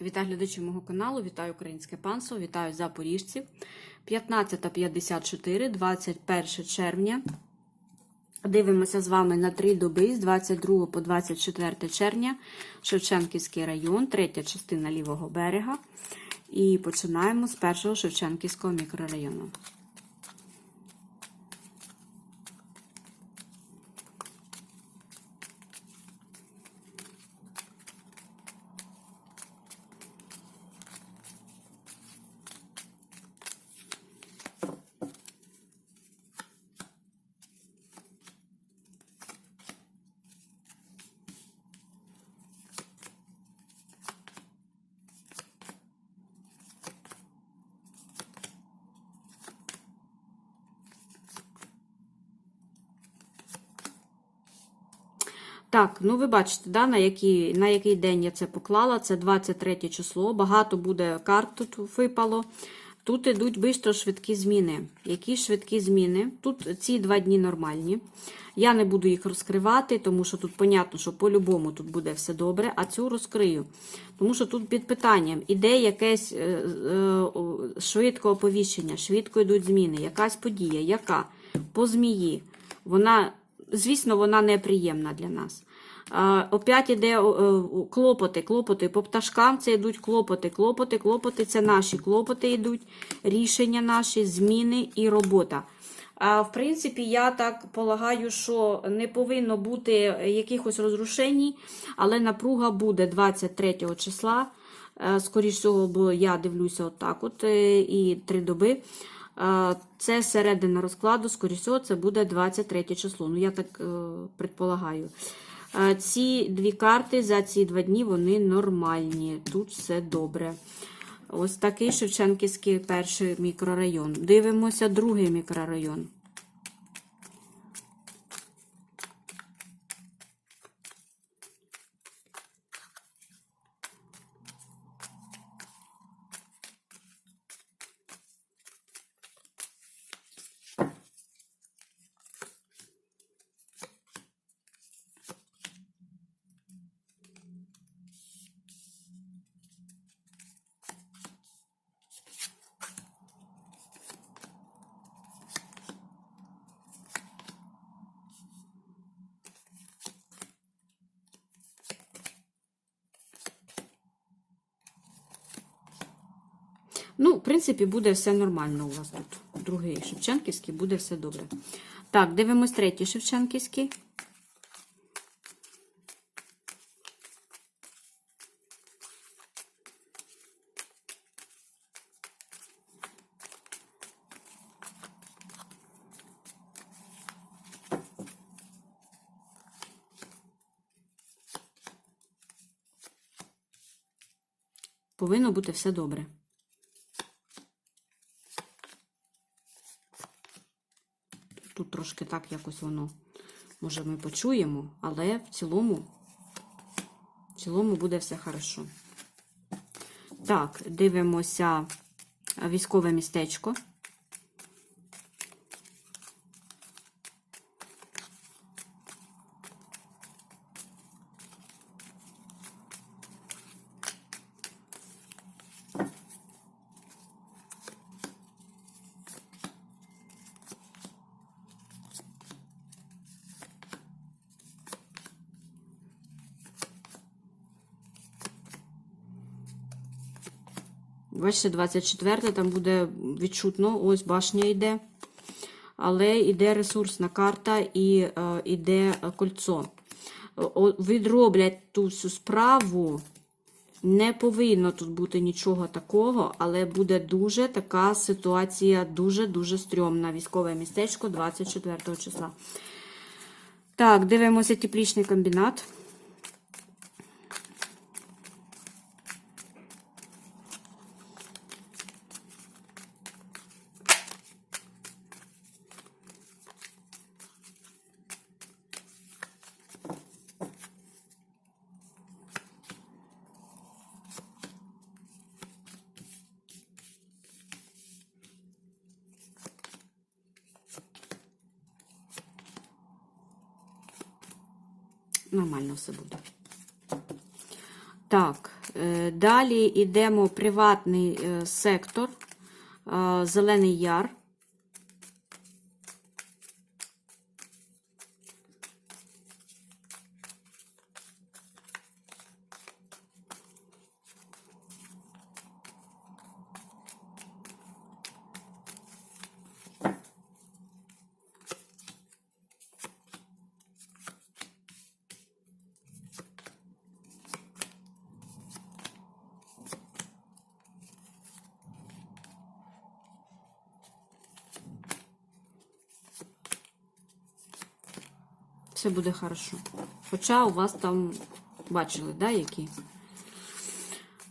Вітаю глядачів мого каналу, вітаю українське панство, вітаю запоріжців. 15.54, 21 червня. Дивимося з вами на три доби з 22 по 24 червня. Шевченківський район, третя частина лівого берега. І починаємо з першого Шевченківського мікрорайону. Так, ну ви бачите, да, на, який, на який день я це поклала. Це 23 число. Багато буде карт тут випало. Тут ідуть швидко швидкі зміни. Які швидкі зміни? Тут ці два дні нормальні. Я не буду їх розкривати, тому що тут, понятно, що по-любому тут буде все добре, а цю розкрию. Тому що тут під питанням іде якесь е, е, швидко оповіщення, швидко йдуть зміни, якась подія, яка по змії. Вона, звісно, вона неприємна для нас. Опять іде е, клопоти, клопоти по пташкам. Це йдуть клопоти, клопоти, клопоти це наші клопоти йдуть, рішення наші, зміни і робота. А в принципі, я так полагаю, що не повинно бути якихось розрушень, але напруга буде 23 числа. Е, Скоріше всього, бо я дивлюся отак, от е, і три доби. Е, Це середина розкладу, скоріше всього, це буде 23 число. Ну, я так е, предполагаю. Ці дві карти за ці два дні вони нормальні. Тут все добре. Ось такий Шевченківський перший мікрорайон. Дивимося другий мікрорайон. Ну, в принципі, буде все нормально у вас тут. Другий Шевченківський буде все добре. Так, дивимось третій Шевченківський. Повинно бути все добре. Тут трошки так якось воно, може, ми почуємо, але в цілому, в цілому буде все хорошо. Так, дивимося військове містечко. Бачите, 24 там буде відчутно, ось башня йде. Але йде ресурсна карта і е, йде кольцо. О, відроблять ту всю справу. Не повинно тут бути нічого такого, але буде дуже така ситуація, дуже-дуже стрьомна. Військове містечко 24 числа. Так, дивимося теплічний комбінат. Нормально все буде. Так, е, далі йдемо приватний е, сектор, е, Зелений Яр. Все буде хорошо. Хоча у вас там бачили, да, які?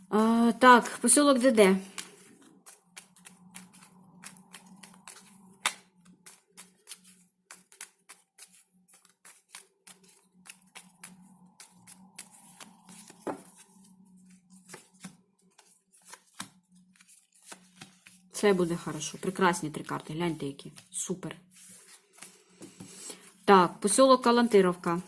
А, так, посілок ДД. Все буде хорошо. Прекрасні три карти. Гляньте, які. Супер. Так, поселок Калантировка.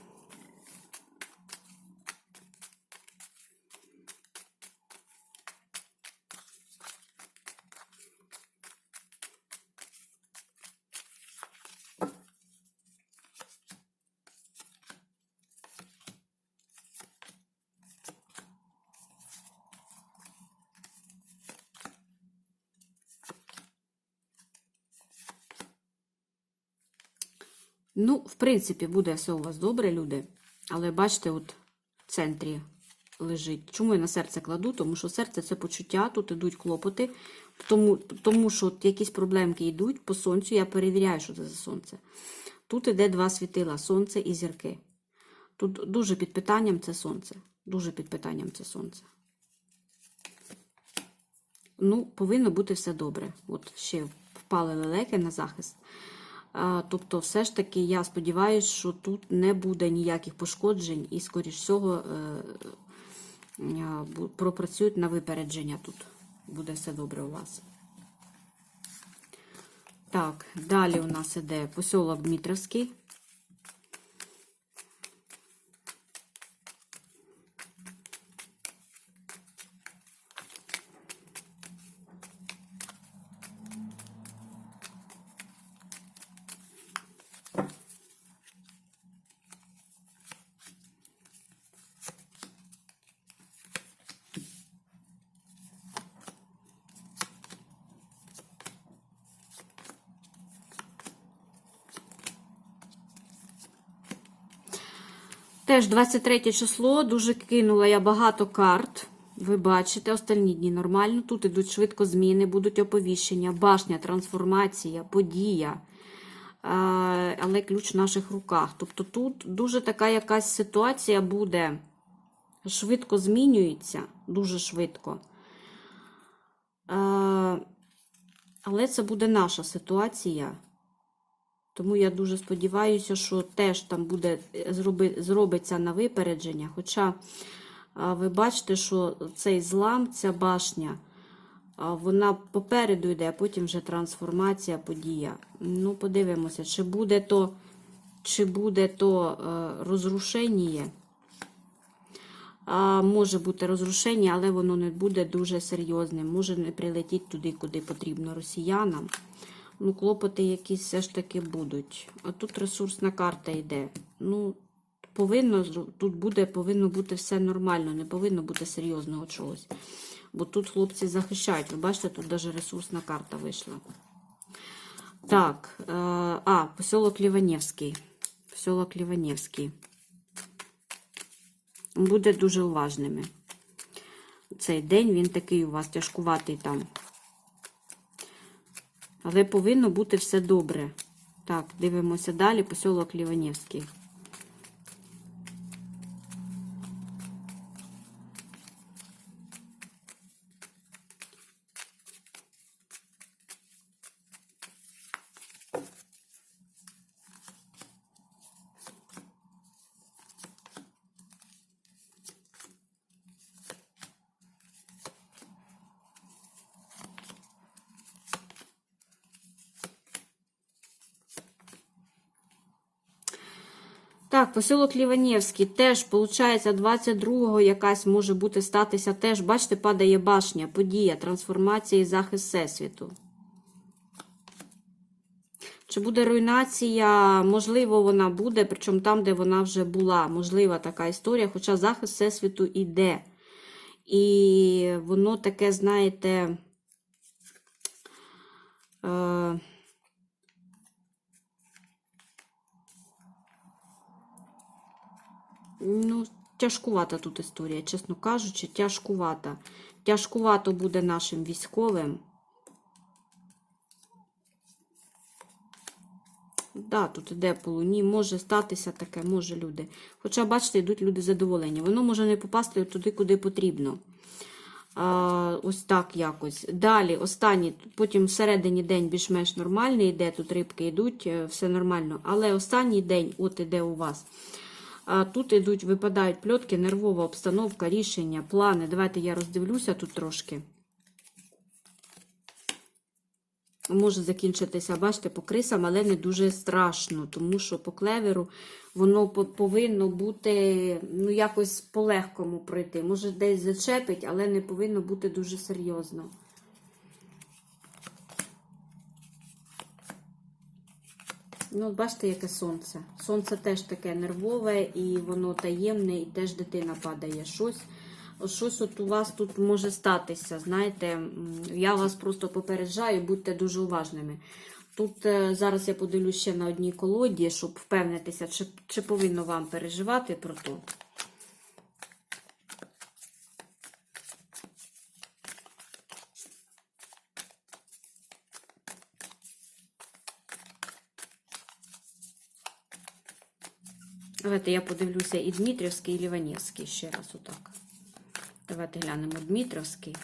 Ну, в принципі, буде все у вас добре, люди. Але бачите, от в центрі лежить. Чому я на серце кладу? Тому що серце це почуття, тут йдуть клопоти. Тому, тому що от якісь проблемки йдуть по сонцю, я перевіряю, що це за сонце. Тут іде два світила сонце і зірки. Тут дуже під питанням це сонце. Дуже під питанням це сонце. Ну, повинно бути все добре. От ще впали лелеки на захист. Тобто, все ж таки, я сподіваюся, що тут не буде ніяких пошкоджень і, скоріш всього, е, пропрацюють на випередження тут. Буде все добре у вас. Так, далі у нас іде посілок Дмитровський. Теж 23 число, дуже кинула я багато карт. Ви бачите, останні дні нормально. Тут ідуть швидко зміни, будуть оповіщення, башня, трансформація, подія. Але ключ в наших руках. Тобто тут дуже така якась ситуація буде. Швидко змінюється, дуже швидко. Але це буде наша ситуація. Тому я дуже сподіваюся, що теж там буде е, зробиться на випередження. Хоча ви бачите, що цей злам, ця башня, вона попереду йде, а потім вже трансформація, подія. Ну, подивимося, чи буде то, чи буде то е, розрушення. Може бути розрушення, але воно не буде дуже серйозним. Може не прилетіть туди, куди потрібно росіянам. Ну, клопоти якісь все ж таки будуть. А тут ресурсна карта йде. Ну, повинно, тут буде, повинно бути все нормально, не повинно бути серйозного чогось. Бо тут хлопці захищають. Ви бачите, тут навіть ресурсна карта вийшла. Так, е, а, поселок Ліванівський. Поселок Ліванівський. Буде дуже уважними. Цей день він такий у вас тяжкуватий там. Але повинно бути все добре. Так, дивимося далі. Поселок Ліванівський. Так, поселок Ліванівський теж, виходить, 22-го якась може бути статися теж, бачите, падає башня, подія, трансформація і захист Всесвіту. Чи буде руйнація? Можливо, вона буде, причому там, де вона вже була. Можлива така історія, хоча захист Всесвіту іде. І воно таке, знаєте. Е, Ну, тяжкувата тут історія, чесно кажучи, тяжкувата. Тяжкувато буде нашим військовим. Да, тут іде по луні, може статися таке, може люди. Хоча, бачите, йдуть люди задоволені. Воно може не попасти туди, куди потрібно. А, ось так якось. Далі, останній, потім всередині день більш-менш нормальний йде, тут рибки йдуть, е, все нормально. Але останній день, от іде у вас. А, тут ідуть, випадають пльотки, нервова обстановка, рішення, плани. Давайте я роздивлюся тут трошки. Може закінчитися, бачите, по крисам, але не дуже страшно, тому що по клеверу воно повинно бути ну, якось по-легкому пройти. Може, десь зачепить, але не повинно бути дуже серйозно. Ну, бачите, яке сонце. Сонце теж таке нервове, і воно таємне, і теж дитина падає. Щось, щось от у вас тут може статися. Знаєте, я вас просто попереджаю, будьте дуже уважними. Тут е, зараз я подивлюсь ще на одній колоді, щоб впевнитися, чи, чи повинно вам переживати про то. Давайте я подивлюся і Дмитрівський, і Ліванівський ще раз отак. Давайте глянемо Дмитрівський.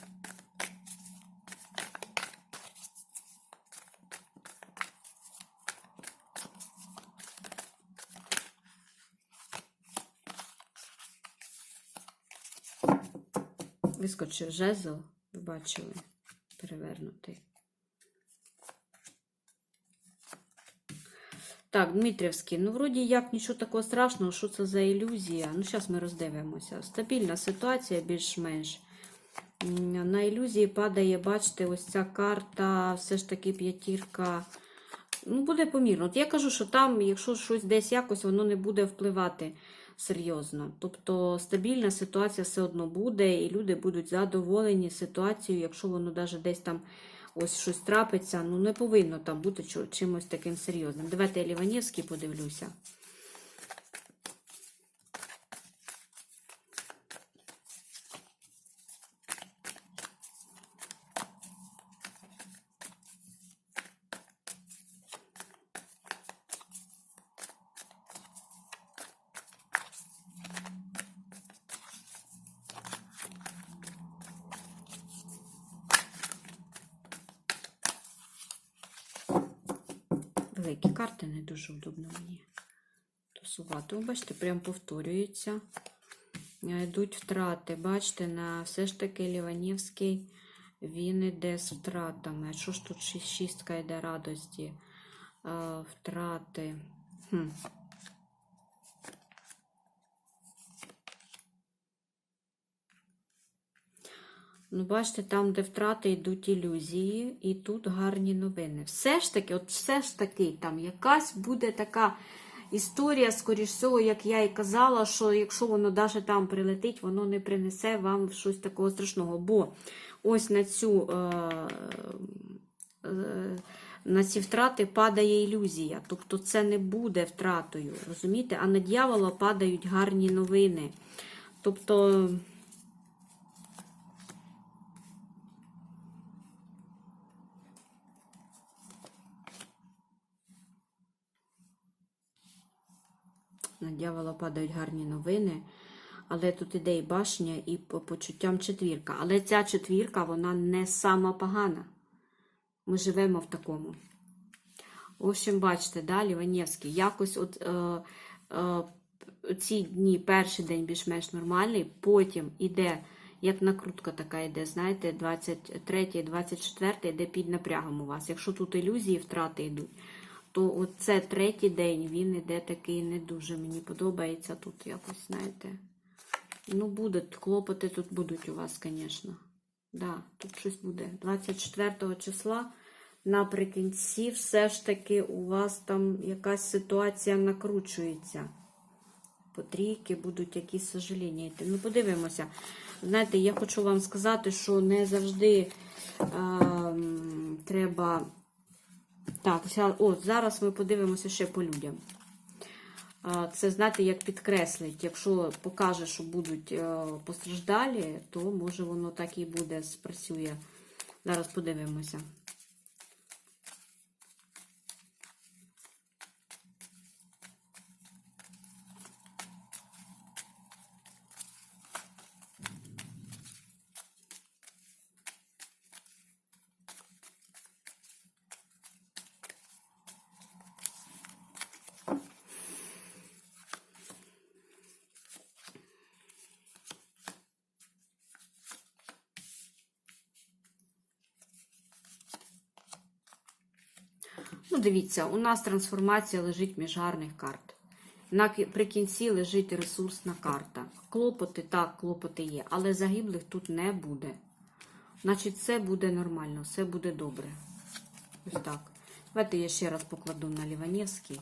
Вискочив жезл, ви бачили, перевернутий. Так, Дмитрівський, ну вроді як нічого такого страшного, що це за ілюзія. Ну, зараз ми роздивимося. Стабільна ситуація більш-менш. На ілюзії падає, бачите, ось ця карта, все ж таки п'ятірка. Ну, буде помірно. От я кажу, що там, якщо щось десь якось, воно не буде впливати серйозно. Тобто стабільна ситуація все одно буде, і люди будуть задоволені ситуацією, якщо воно навіть десь там ось щось трапиться, ну не повинно там бути чимось таким серйозним. Давайте я Ліванівський подивлюся. Великі карти не дуже удобно мені тусувати. Ви бачите, прям повторюється. Е, Йдуть втрати. Бачите, на все ж таки Ліванівський він іде з втратами. Що ж тут шістка йде радості? Е, Втрати. Хм. Ну, бачите, там, де втрати йдуть ілюзії, і тут гарні новини. Все ж таки, от все ж таки, там якась буде така історія, скоріш всього, як я і казала, що якщо воно навіть там прилетить, воно не принесе вам щось такого страшного. Бо ось на цю. Е- е- на ці втрати падає ілюзія, тобто це не буде втратою, розумієте? А на дьявола падають гарні новини. Тобто, на дьявола падають гарні новини, але тут іде і башня, і по почуттям четвірка. Але ця четвірка, вона не сама погана. Ми живемо в такому. В общем, бачите, далі Ванєвський. Якось от е, е, ці дні, перший день більш-менш нормальний, потім іде, як накрутка така йде, знаєте, 23, 24 йде під напрягом у вас. Якщо тут ілюзії, втрати йдуть, то оце третій день він іде такий не дуже. Мені подобається тут якось, знаєте. Ну, будуть, клопоти тут будуть у вас, звісно. Да, тут щось буде. 24 числа наприкінці все ж таки у вас там якась ситуація накручується. По трійки будуть якісь сожаління йти. Ну, подивимося. Знаєте, я хочу вам сказати, що не завжди ем, треба. Так, ся- о, зараз ми подивимося ще по людям. Це, знаєте, як підкреслить, якщо покаже, що будуть е, постраждалі, то може воно так і буде, спрацює. Зараз подивимося. Ну, дивіться, у нас трансформація лежить між гарних карт. Наприкінці лежить ресурсна карта. Клопоти, так, клопоти є, але загиблих тут не буде. Значить, все буде нормально, все буде добре. Ось так. Давайте я ще раз покладу на Ліванівський.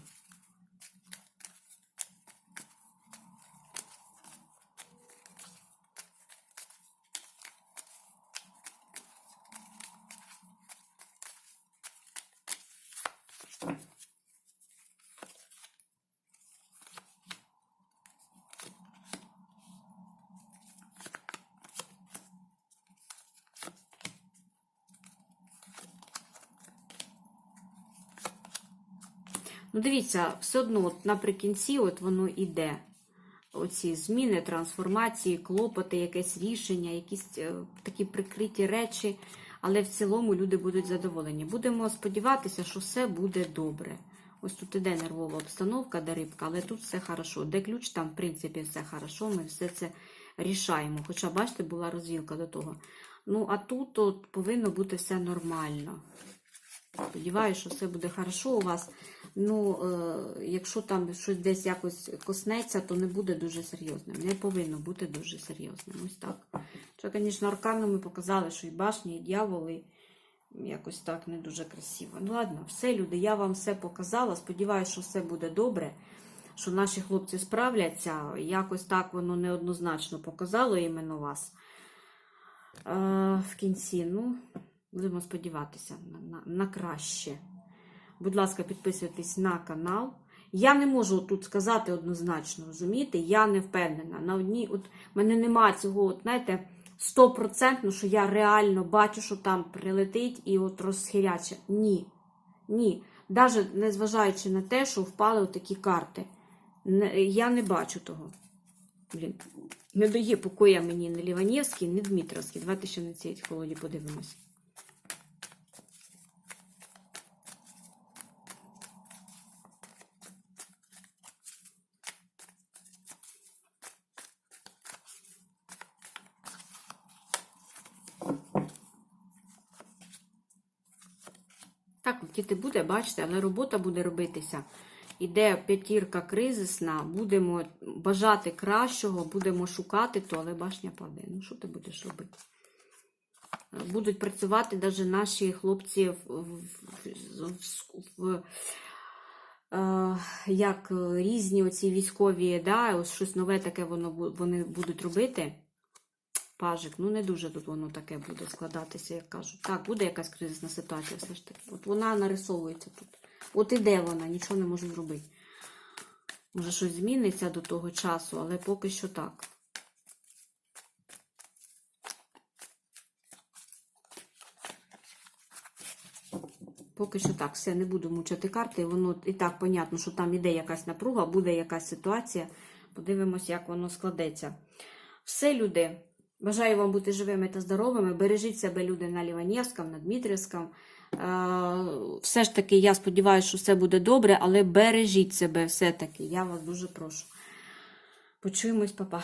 Ну, дивіться, все одно от наприкінці от воно іде. Оці зміни, трансформації, клопоти, якесь рішення, якісь е, такі прикриті речі. Але в цілому люди будуть задоволені. Будемо сподіватися, що все буде добре. Ось тут іде нервова обстановка, де рибка, але тут все хорошо. Де ключ, там, в принципі, все хорошо, ми все це рішаємо. Хоча, бачите, була розвілка до того. Ну, а тут от, повинно бути все нормально. Сподіваюся, що все буде хорошо у вас. Ну, е, якщо там щось десь якось коснеться, то не буде дуже серйозним. Не повинно бути дуже серйозним. Ось так. Що, звісно, аркану ми показали, що і башні, і дьяволи якось так не дуже красиво. Ну, ладно, все, люди, я вам все показала. Сподіваюся, що все буде добре, що наші хлопці справляться. Якось так воно неоднозначно показало іменно вас. Е, в кінці, ну, будемо сподіватися на, на, на краще. Будь ласка, підписуйтесь на канал. Я не можу тут сказати однозначно, розумієте? Я не впевнена. На одній, от мене нема цього, от, знаєте, стопроцентно, що я реально бачу, що там прилетить і от розхиряче. Ні. Ні. Навіть незважаючи на те, що впали такі карти. Не- Я не бачу того. Блін, не дає покоя мені не Ліванівський, не Дмитровський. Давайте ще на цій колоді подивимось. Так, діти буде, бачите, але робота буде робитися. Іде п'ятірка кризисна, будемо бажати кращого, будемо шукати то, але башня падає. Ну, що ти будеш робити? Будуть працювати навіть наші хлопці в, в, в, в е, як різні оці військові, да, ось щось нове таке воно, вони будуть робити. Пажик, ну не дуже тут воно таке буде складатися, як кажуть. Так, буде якась кризисна ситуація все ж таки. От вона нарисовується тут. От іде вона, нічого не можу зробити. Може, щось зміниться до того часу, але поки що так. Поки що так, все, не буду мучити карти. Воно і так понятно, що там іде якась напруга, буде якась ситуація. Подивимось, як воно складеться. Все, люди. Бажаю вам бути живими та здоровими. Бережіть себе, люди, на Ліванівському, на Дмитрівському. Е, Все ж таки, я сподіваюся, що все буде добре, але бережіть себе все-таки. Я вас дуже прошу. Почуємось, папа.